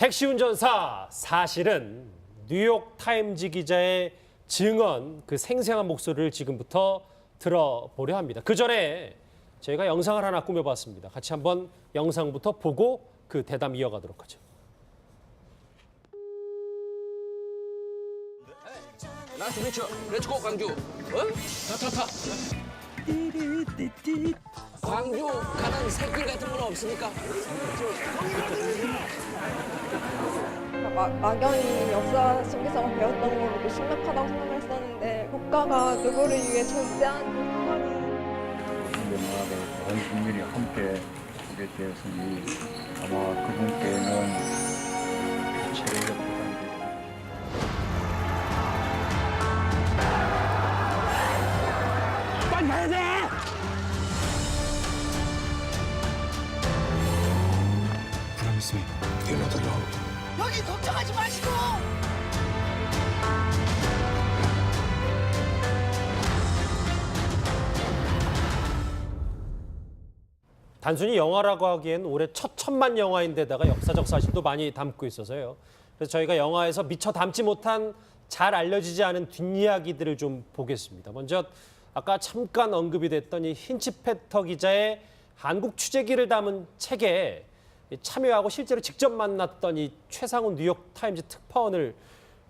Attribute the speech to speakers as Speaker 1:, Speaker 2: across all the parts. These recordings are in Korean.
Speaker 1: 택시 운전사 사실은 뉴욕 타임즈 기자의 증언 그 생생한 목소리를 지금부터 들어보려 합니다. 그 전에 저희가 영상을 하나 꾸며봤습니다. 같이 한번 영상부터 보고 그 대담 이어가도록 하죠.
Speaker 2: 나이스 미쳐 렛츠고 광주 어? 타타타 광주 가는 새길 같은 건 없습니까?
Speaker 3: 마, 막연히 역사 속에서 배웠던 거로도 심각하다고 생각했었는데 국가가 누구를 위해 존재하는 상황이
Speaker 4: 연말에 다른 국민이 함께 하게 되었으니 아마 그분께는 최고의 보상이 되고
Speaker 5: 여기 걱정하지 마시고
Speaker 1: 단순히 영화라고 하기엔 올해 첫 천만 영화인데다가 역사적 사실도 많이 담고 있어서요. 그래서 저희가 영화에서 미처 담지 못한 잘 알려지지 않은 뒷이야기들을 좀 보겠습니다. 먼저 아까 잠깐 언급이 됐던 이 힌치페터 기자의 한국 취재기를 담은 책에 이 참여하고 실제로 직접 만났던 이 최상훈 뉴욕 타임즈 특파원을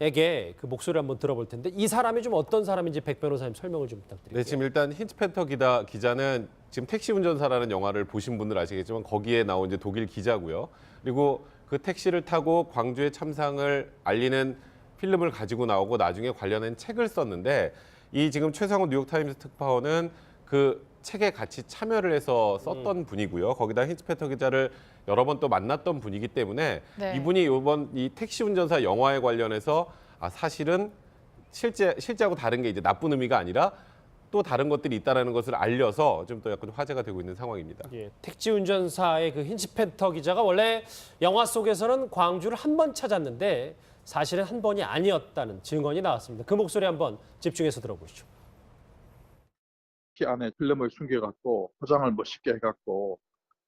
Speaker 1: 에게 그 목소리를 한번 들어볼 텐데 이 사람이 좀 어떤 사람인지 백 변호사님 설명을 좀 부탁드릴게요.
Speaker 6: 네, 지금 일단 힌츠펜터 기자, 기자는 지금 택시 운전사라는 영화를 보신 분들 아시겠지만 거기에 나온 이제 독일 기자고요. 그리고 그 택시를 타고 광주의 참상을 알리는 필름을 가지고 나오고 나중에 관련된 책을 썼는데 이 지금 최상훈 뉴욕타임스 특파원은 그 책에 같이 참여를 해서 썼던 분이고요. 거기다 힌츠페터 기자를 여러 번 또 만났던 분이기 때문에
Speaker 7: 네.
Speaker 6: 이분이 이번 이 택시 운전사 영화에 관련해서 아 사실은 실제 실제하고 다른 게 이제 나쁜 의미가 아니라 또 다른 것들이 있다라는 것을 알려서 좀 더 약간 화제가 되고 있는 상황입니다.
Speaker 1: 예, 택지 운전사의 그 힌치펜터 기자가 원래 영화 속에서는 광주를 한 번 찾았는데 사실은 한 번이 아니었다는 증언이 나왔습니다. 그 목소리 한번 집중해서 들어보시죠.
Speaker 4: 키 안에 필름을 숨겨갖고 포장을 멋있게 해갖고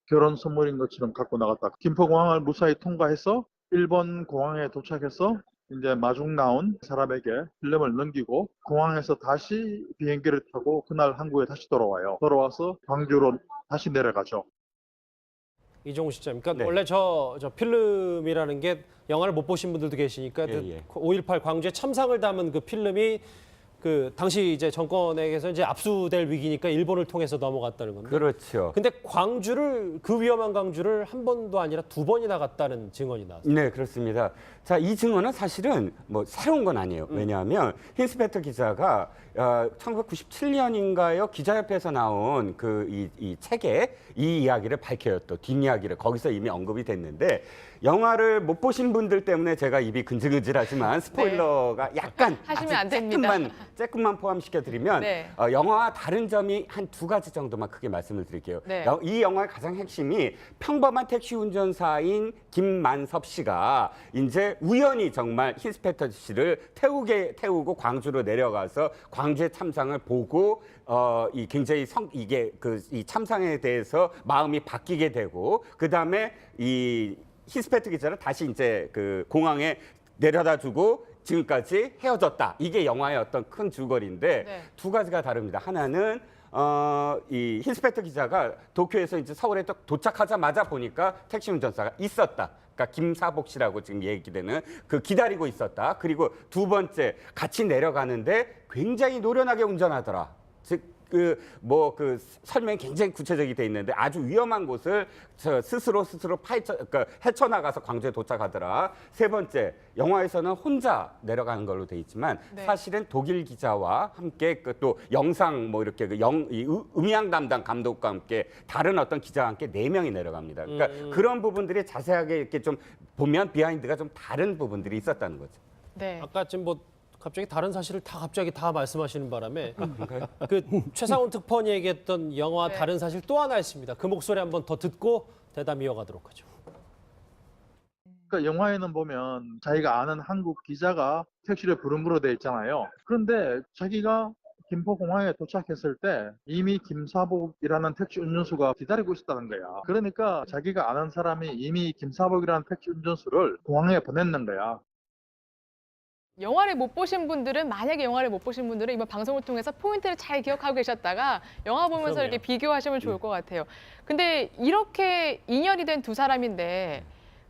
Speaker 4: 결혼 선물인 것처럼 갖고 나갔다. 김포공항을 무사히 통과해서 일본 공항에 도착해서 이제 마중 나온 사람에게 필름을 넘기고 공항에서 다시 비행기를 타고 그날 한국에 다시 돌아와요. 돌아와서 광주로 다시 내려가죠.
Speaker 1: 이종우 시점. 그러니까
Speaker 8: 네.
Speaker 1: 원래 저, 저 필름이라는 게 영화를 못 보신 분들도 계시니까
Speaker 8: 예, 예.
Speaker 1: 5.18 광주의 참상을 담은 그 필름이 그 당시 이제 정권에게서 이제 압수될 위기니까 일본을 통해서 넘어갔다는 건데.
Speaker 8: 그렇죠.
Speaker 1: 근데 광주를 그 위험한 광주를 한 번도 아니라 두 번이나 갔다는 증언이 나왔어요.
Speaker 8: 네, 그렇습니다. 자, 이 증언은 사실은 뭐 새로운 건 아니에요. 왜냐하면 힌스페터 기자가 어, 1997년인가요? 기자협회에서 나온 그이이 책에 이 이야기를 밝혀요. 또 뒷이야기를 거기서 이미 언급이 됐는데 영화를 못 보신 분들 때문에 제가 입이 근질근질하지만 스포일러가 약간
Speaker 7: 하시면 안 됩니다.
Speaker 8: 조금만 조금만 포함시켜 드리면
Speaker 7: 네.
Speaker 8: 어, 영화와 다른 점이 한 두 가지 정도만 크게 말씀을 드릴게요.
Speaker 7: 네.
Speaker 8: 여- 이 영화의 가장 핵심이 평범한 택시 운전사인 김만섭 씨가 이제 우연히 정말 힌스페터 씨를 태우게 태우고 광주로 내려가서 광주의 참상을 보고 어, 이 굉장히 성 이게 그 이 참상에 대해서 마음이 바뀌게 되고 그 다음에 이 히스페트 기자를 다시 이제 그 공항에 내려다 주고 지금까지 헤어졌다. 이게 영화의 어떤 큰 줄거리인데
Speaker 7: 네.
Speaker 8: 두 가지가 다릅니다. 하나는 어, 이 힌스페터 기자가 도쿄에서 이제 서울에 딱 도착하자마자 보니까 택시 운전사가 있었다. 그러니까 김사복 씨라고 지금 얘기되는 그 기다리고 있었다. 그리고 두 번째 같이 내려가는데 굉장히 노련하게 운전하더라. 즉 그뭐그 설명이 굉장히 구체적이 돼 있는데 아주 위험한 곳을 저 스스로 스스로 파헤쳐 그러니까 헤쳐나가서 광주에 도착하더라. 세 번째 영화에서는 혼자 내려가는 걸로 돼 있지만
Speaker 7: 네.
Speaker 8: 사실은 독일 기자와 함께 그 또 영상 뭐 이렇게 그 영, 이 음- 음향 담당 감독과 함께 다른 어떤 기자와 함께 네 명이 내려갑니다. 그러니까 그런 부분들이 자세하게 이렇게 좀 보면 비하인드가 좀 다른 부분들이 있었다는 거죠.
Speaker 7: 네.
Speaker 1: 아까 지금 뭐 갑자기 다른 사실을 다 갑자기 다 말씀하시는 바람에 그 최상훈 특파원이 얘기했던 영화
Speaker 7: 네.
Speaker 1: 다른 사실 또 하나 있습니다. 그 목소리 한번 더 듣고 대담 이어가도록 하죠.
Speaker 4: 그러니까 영화에는 보면 자기가 아는 한국 기자가 택시를 부름부로 돼 있잖아요. 그런데 자기가 김포공항에 도착했을 때 이미 김사복이라는 택시 운전수가 기다리고 있었다는 거야. 그러니까 자기가 아는 사람이 이미 김사복이라는 택시 운전수를 공항에 보냈는 거야.
Speaker 7: 영화를 못 보신 분들은 만약에 영화를 못 보신 분들은 이번 방송을 통해서 포인트를 잘 기억하고 계셨다가 영화 보면서
Speaker 1: 그럼요.
Speaker 7: 이렇게 비교하시면 좋을 것 같아요. 근데 이렇게 인연이 된 두 사람인데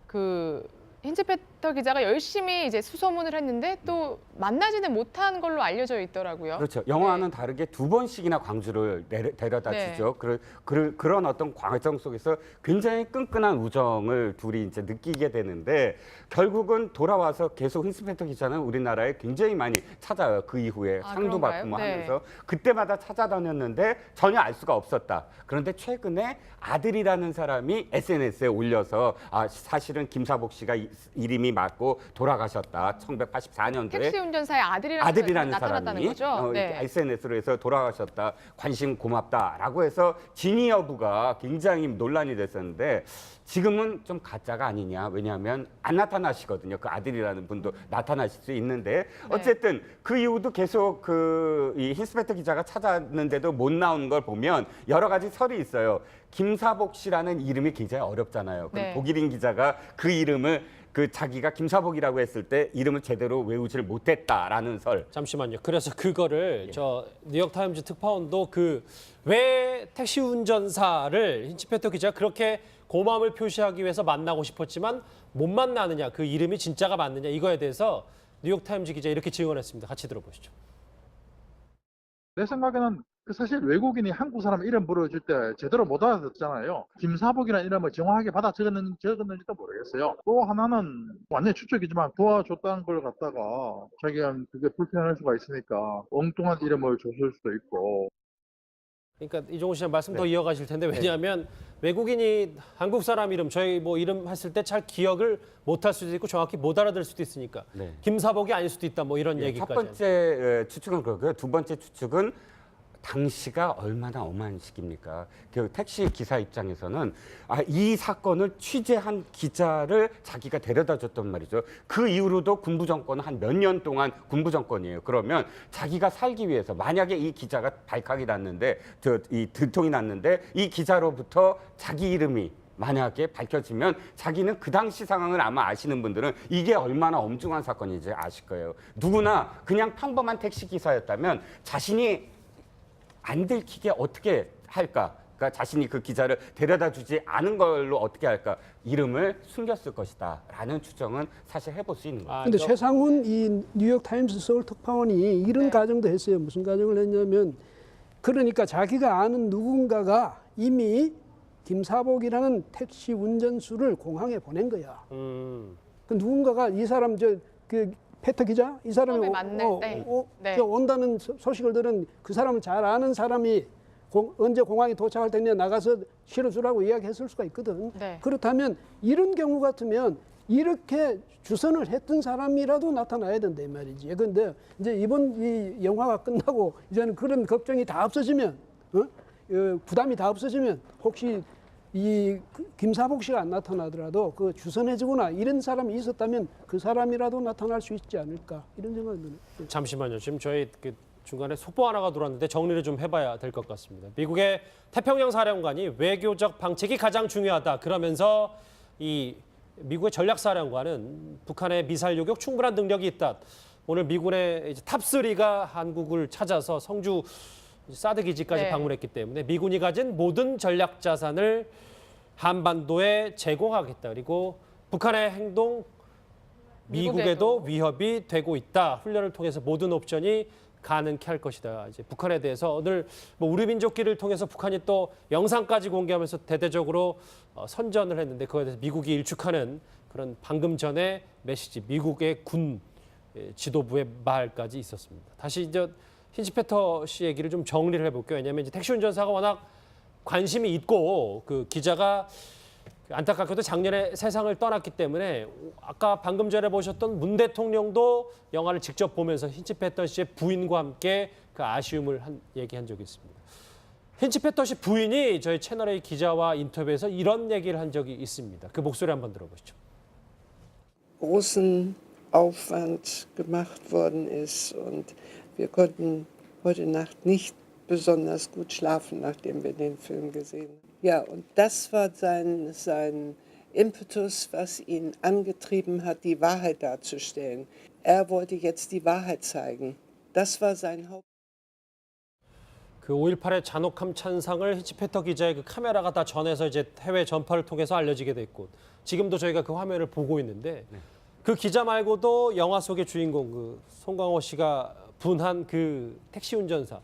Speaker 7: 그 힌츠페터 기자가 열심히 이제 수소문을 했는데 또 만나지는 못한 걸로 알려져 있더라고요.
Speaker 8: 그렇죠. 영화는 다르게 두 번씩이나 광주를 내려, 데려다
Speaker 7: 네.
Speaker 8: 주죠. 그, 그, 그런 어떤 과정 속에서 굉장히 끈끈한 우정을 둘이 이제 느끼게 되는데 결국은 돌아와서 계속 힌스펜터 기자는 우리나라에 굉장히 많이 찾아요. 그 이후에
Speaker 7: 아,
Speaker 8: 상도
Speaker 7: 그런가요?
Speaker 8: 받고 뭐
Speaker 7: 네.
Speaker 8: 하면서 그때마다 찾아다녔는데 전혀 알 수가 없었다. 그런데 최근에 아들이라는 사람이 SNS에 올려서 아, 사실은 김사복 씨가 이- 이름이 맞고 돌아가셨다. 1984년도에
Speaker 7: 택시 운전사의 아들이라는,
Speaker 8: 아들이라는 사람이
Speaker 7: 거죠.
Speaker 8: 어,
Speaker 7: 네.
Speaker 8: SNS로 해서 돌아가셨다 관심 고맙다라고 해서 진위 여부가 굉장히 논란이 됐었는데 지금은 좀 가짜가 아니냐 왜냐하면 안 나타나시거든요 그 아들이라는 분도 나타나실 수 있는데 어쨌든 그 이후도 계속 그이 힌스페터 기자가 찾았는데도 못 나온 걸 보면 여러 가지 설이 있어요 김사복 씨라는 이름이 굉장히 어렵잖아요 그럼
Speaker 7: 네.
Speaker 8: 독일인 기자가 그 이름을 그 자기가 김사복이라고 했을 때 이름을 제대로 외우질 못했다라는 설
Speaker 1: 잠시만요. 그래서 그거를
Speaker 8: 예.
Speaker 1: 저 뉴욕타임즈 특파원도 그 왜 택시 운전사를 힌치페터 기자가 그렇게 고마움을 표시하기 위해서 만나고 싶었지만 못 만나느냐 그 이름이 진짜가 맞느냐 이거에 대해서 뉴욕타임즈 기자 이렇게 증언했습니다. 같이 들어보시죠.
Speaker 4: 내 생각에는 그 사실 외국인이 한국 사람 이름 불러줄 때 제대로 못 알아듣잖아요. 김사복이라는 이름을 정확하게 받아 적었는지, 적었는지도 모르겠어요. 또 하나는 완전 추측이지만 도와줬다는 걸 갖다가 자기가 그게 불편할 수가 있으니까 엉뚱한 이름을 줬을 수도 있고
Speaker 1: 그러니까 이종훈 씨의 말씀 더
Speaker 8: 네.
Speaker 1: 이어가실 텐데 왜냐하면 외국인이 한국 사람 이름 저희 뭐 이름 했을 때 잘 기억을 못 할 수도 있고 정확히 못 알아들 수도 있으니까
Speaker 8: 네.
Speaker 1: 김사복이 아닐 수도 있다 뭐 이런
Speaker 8: 예,
Speaker 1: 얘기까지.
Speaker 8: 첫 번째 에, 추측은 그렇고요. 두 번째 추측은 당시가 얼마나 엄한 시기입니까? 그 택시 기사 입장에서는 아, 이 사건을 취재한 기자를 자기가 데려다 줬단 말이죠. 그 이후로도 군부 정권은 한 몇 년 동안 군부 정권이에요. 그러면 자기가 살기 위해서 만약에 이 기자가 발칵이 났는데 저 이 들통이 났는데 이 기자로부터 자기 이름이 만약에 밝혀지면 자기는 그 당시 상황을 아마 아시는 분들은 이게 얼마나 엄중한 사건인지 아실 거예요. 누구나 그냥 평범한 택시 기사였다면 자신이 안 들키게 어떻게 할까? 그러니까 자신이 그 기자를 데려다 주지 않은 걸로 어떻게 할까? 이름을 숨겼을 것이다 라는 추정은 사실 해볼 수 있는 거예요.
Speaker 1: 아,
Speaker 9: 근데
Speaker 1: 저-
Speaker 9: 최상훈 이 뉴욕 타임스 서울 특파원이 이런
Speaker 7: 네.
Speaker 9: 가정도 했어요. 무슨 가정을 했냐면 그러니까 자기가 아는 누군가가 이미 김사복이라는 택시 운전수를 공항에 보낸 거야.
Speaker 1: 음,
Speaker 9: 그 누군가가 이 사람 저 그 페터 기자 이 사람이 오-
Speaker 7: 만날
Speaker 9: 어,
Speaker 7: 때.
Speaker 9: 어,
Speaker 7: 네.
Speaker 9: 저 온다는 소- 소식을 들은 그 사람을 잘 아는 사람이 공- 언제 공항에 도착할 때냐 나가서 실어주라고 이야기했을 수가 있거든.
Speaker 7: 네.
Speaker 9: 그렇다면 이런 경우 같으면 이렇게 주선을 했던 사람이라도 나타나야 된다 이 말이지. 그런데 이제 이번 이 영화가 끝나고 이제는 그런 걱정이 다 없어지면 어? 어, 부담이 다 없어지면 혹시 이 그- 김사복 씨가 안 나타나더라도 그 주선해주거나 이런 사람이 있었다면 그 사람이라도 나타날 수 있지 않을까 이런 생각이 드네요.
Speaker 1: 잠시만요. 지금 저희 그 중간에 속보 하나가 들어왔는데 정리를 좀 해봐야 될 것 같습니다. 미국의 태평양 사령관이 외교적 방책이 가장 중요하다. 그러면서 이 미국의 전략 사령관은 북한의 미사일 요격 충분한 능력이 있다. 오늘 미군의 이제 탑3가 한국을 찾아서 성주 사드 기지까지
Speaker 7: 네.
Speaker 1: 방문했기 때문에 미군이 가진 모든 전략 자산을 한반도에 제공하겠다. 그리고 북한의 행동 미국에도 위협이 되고 있다. 훈련을 통해서 모든 옵션이 가능케 할 것이다. 이제 북한에 대해서 오늘 뭐 우리 민족기를 통해서 북한이 또 영상까지 공개하면서 대대적으로 어, 선전을 했는데 그거에 대해서 미국이 일축하는 그런 방금 전에 메시지, 미국의 군 예, 지도부의 말까지 있었습니다. 다시 이제 힌치페터 씨 얘기를 좀 정리를 해볼게요. 왜냐하면 이제 택시 운전사가 워낙 관심이 있고 그 기자가 안타깝게도 작년에 세상을 떠났기 때문에 아까 방금 전에 보셨던 문 대통령도 영화를 직접 보면서 힌치페터 씨의 부인과 함께 그 아쉬움을 한, 얘기한 적이 있습니다. 힌치페터 씨 부인이 저희 채널A 기자와 인터뷰에서 이런 얘기를 한 적이 있습니다. 그 목소리 한번 들어보시죠.
Speaker 10: großen Aufwand gemacht worden ist und wir konnten
Speaker 5: heute Nacht nicht besonders gut schlafen, nachdem wir den Film gesehen haben. Ja, und das war sein, sein Impetus, was ihn angetrieben hat, die Wahrheit darzustellen. Er wollte jetzt die Wahrheit zeigen. Das war sein Haupt.
Speaker 1: 그 5.18의 잔혹함 찬상을 히치페터 기자의 그 카메라가 다 전해서 이제 해외 전파를 통해서 알려지게 됐고 지금도 저희가 그 화면을 보고 있는데 그 기자 말고도 영화 속의 주인공 그 송강호 씨가 분한 그 택시 운전사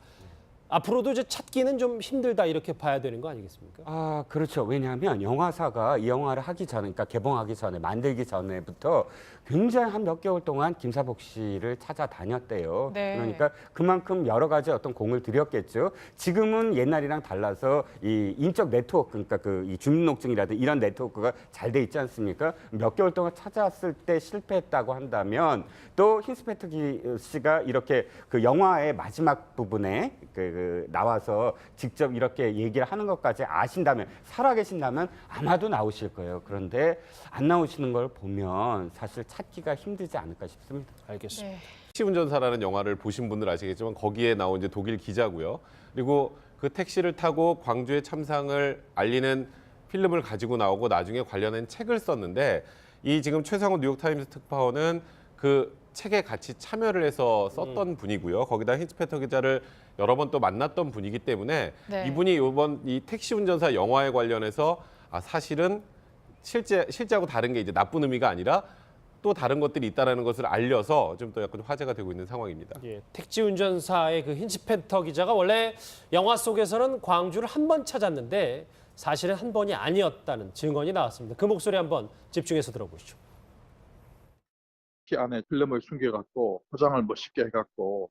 Speaker 1: 앞으로도 이제 찾기는 좀 힘들다 이렇게 봐야 되는 거 아니겠습니까?
Speaker 8: 아, 그렇죠. 왜냐하면 영화사가 이 영화를 하기 전에, 그러니까 개봉하기 전에, 만들기 전에부터 굉장히 한 몇 개월 동안 김사복 씨를 찾아다녔대요.
Speaker 7: 네.
Speaker 8: 그러니까 그만큼 여러 가지 어떤 공을 들였겠죠. 지금은 옛날이랑 달라서 이 인적 네트워크, 그러니까 그 이 주민등록증이라든 이런 네트워크가 잘 돼 있지 않습니까? 몇 개월 동안 찾아왔을 때 실패했다고 한다면 또 힌스페터 기- 씨가 이렇게 그 영화의 마지막 부분에 그, 그 나와서 직접 이렇게 얘기를 하는 것까지 아신다면 살아계신다면 아마도 나오실 거예요. 그런데 안 나오시는 걸 보면 사실 찾기가 힘들지 않을까 싶습니다.
Speaker 1: 알겠습니다.
Speaker 7: 네.
Speaker 6: 택시 운전사라는 영화를 보신 분들 아시겠지만 거기에 나온 이제 독일 기자고요. 그리고 그 택시를 타고 광주의 참상을 알리는 필름을 가지고 나오고 나중에 관련한 책을 썼는데 이 지금 최상훈 뉴욕타임스 특파원은 그 책에 같이 참여를 해서 썼던 분이고요. 거기다 힌스페터 기자를 여러 번 또 만났던 분이기 때문에
Speaker 7: 네.
Speaker 6: 이분이 이번 이 택시 운전사 영화에 관련해서 아 사실은 실제 실제하고 다른 게 이제 나쁜 의미가 아니라 또 다른 것들이 있다라는 것을 알려서 좀 더 약간 화제가 되고 있는 상황입니다.
Speaker 1: 예, 택시 운전사의 그 힌치펜터 기자가 원래 영화 속에서는 광주를 한 번 찾았는데 사실은 한 번이 아니었다는 증언이 나왔습니다. 그 목소리 한번 집중해서 들어보시죠.
Speaker 4: 키 안에 필름을 숨겨갖고 포장을 멋있게 해갖고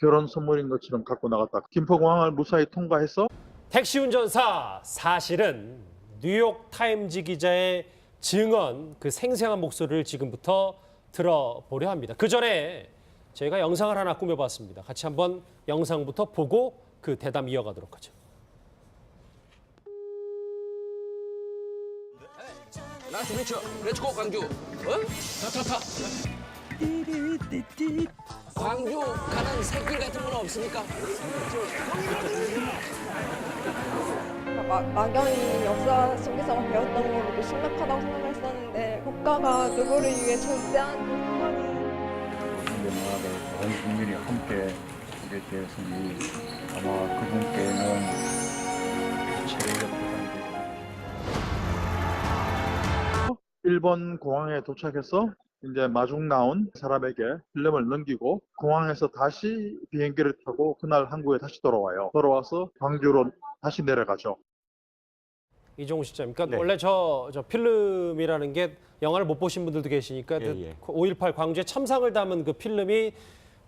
Speaker 4: 결혼 선물인 것처럼 갖고 나갔다. 김포공항을 무사히 통과해서
Speaker 1: 택시 운전사 사실은 뉴욕 타임즈 기자의 증언 그 생생한 목소리를 지금부터 들어보려 합니다. 그 전에 저희가 영상을 하나 꾸며봤습니다. 같이 한번 영상부터 보고 그 대담 이어가도록 하죠.
Speaker 2: 나이스 미쳐. 렛츠고 광주. 어? 타타타. 광주 가는 새길 같은 건 없습니까?
Speaker 3: 막, 막연히 역사 속에서만 배웠던 거로도 심각하다고 생각했었는데 국가가 누구를 위해 존재하는 생각이
Speaker 10: 우리 나라를 많은 국민이 함께 하게 되었으니 아마 그분께는 최고의.
Speaker 4: 일본 공항에 도착해서 이제 마중 나온 사람에게 필름을 넘기고 공항에서 다시 비행기를 타고 그날 한국에 다시 돌아와요. 돌아와서 광주로 다시 내려가죠.
Speaker 1: 이종우 시장. 그러니까
Speaker 8: 네.
Speaker 1: 원래 저, 저 필름이라는 게 영화를 못 보신 분들도 계시니까
Speaker 8: 예, 예.
Speaker 1: 5.18 광주의 참상을 담은 그 필름이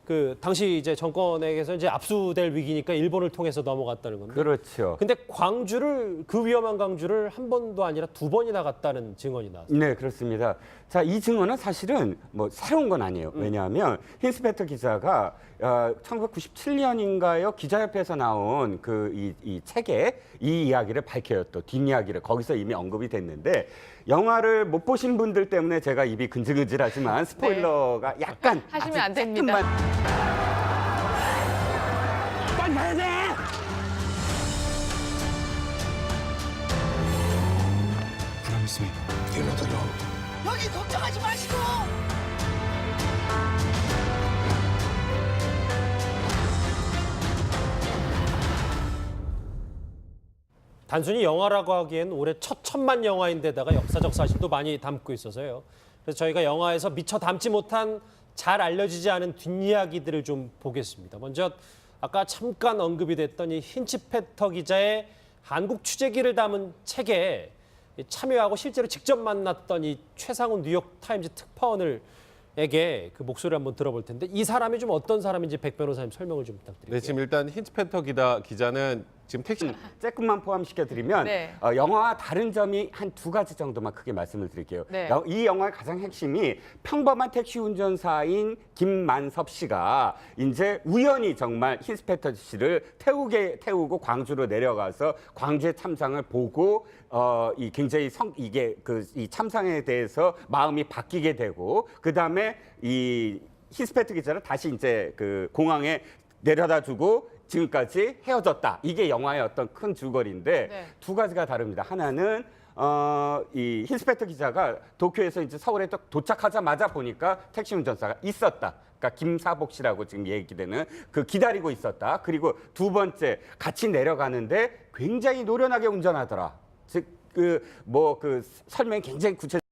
Speaker 1: 그 당시 이제 정권에게서 이제 압수될 위기니까 일본을 통해서 넘어갔다는 건데.
Speaker 8: 그렇죠.
Speaker 1: 근데 광주를 그 위험한 광주를 한 번도 아니라 두 번이나 갔다는 증언이 나왔어요.
Speaker 8: 네, 그렇습니다. 자, 이 증언은 사실은 뭐 새로운 건 아니에요. 왜냐하면 힌스페터 기자가 어, 1997년인가요? 기자협회에서 나온 그 이 이 책에 이 이야기를 밝혀요. 또 뒷이야기를 거기서 이미 언급이 됐는데 영화를 못 보신 분들 때문에 제가 입이 근질근질하지만 스포일러가 약간
Speaker 7: 하시면
Speaker 8: 아주
Speaker 7: 안 됩니다.
Speaker 8: 조금만 빨리 가야 돼.
Speaker 1: 단순히 영화라고 하기엔 올해 첫 천만 영화인데다가 역사적 사실도 많이 담고 있어서요. 그래서 저희가 영화에서 미처 담지 못한 잘 알려지지 않은 뒷이야기들을 좀 보겠습니다. 먼저 아까 잠깐 언급이 됐던 이 힌치페터 기자의 한국 취재기를 담은 책에 참여하고 실제로 직접 만났던 이 최상훈 뉴욕 타임즈 특파원을 에게 그 목소리를 한번 들어볼 텐데 이 사람이 좀 어떤 사람인지 백 변호사님 설명을 좀 부탁드릴게요.
Speaker 6: 네, 지금 일단 힌츠펜터 기자 기자는 지금 택시
Speaker 8: 조금만 포함시켜 드리면
Speaker 7: 네.
Speaker 8: 어, 영화와 다른 점이 한 두 가지 정도만 크게 말씀을 드릴게요.
Speaker 7: 네.
Speaker 8: 여- 이 영화의 가장 핵심이 평범한 택시 운전사인 김만섭 씨가 이제 우연히 정말 힌스페터 씨를 태우게 태우고 광주로 내려가서 광주의 참상을 보고 어, 이 굉장히 성 이게 그 이 참상에 대해서 마음이 바뀌게 되고 그 다음에 이 히스페트 기자를 다시 이제 그 공항에 내려다 주고 지금까지 헤어졌다. 이게 영화의 어떤 큰 줄거리인데
Speaker 7: 네.
Speaker 8: 두 가지가 다릅니다. 하나는 어, 이 힌스펙터 기자가 도쿄에서 이제 서울에 딱 도착하자마자 보니까 택시 운전사가 있었다. 그러니까 김사복 씨라고 지금 얘기되는 그 기다리고 있었다. 그리고 두 번째 같이 내려가는데 굉장히 노련하게 운전하더라. 즉 그 뭐그 설명이 굉장히 구체.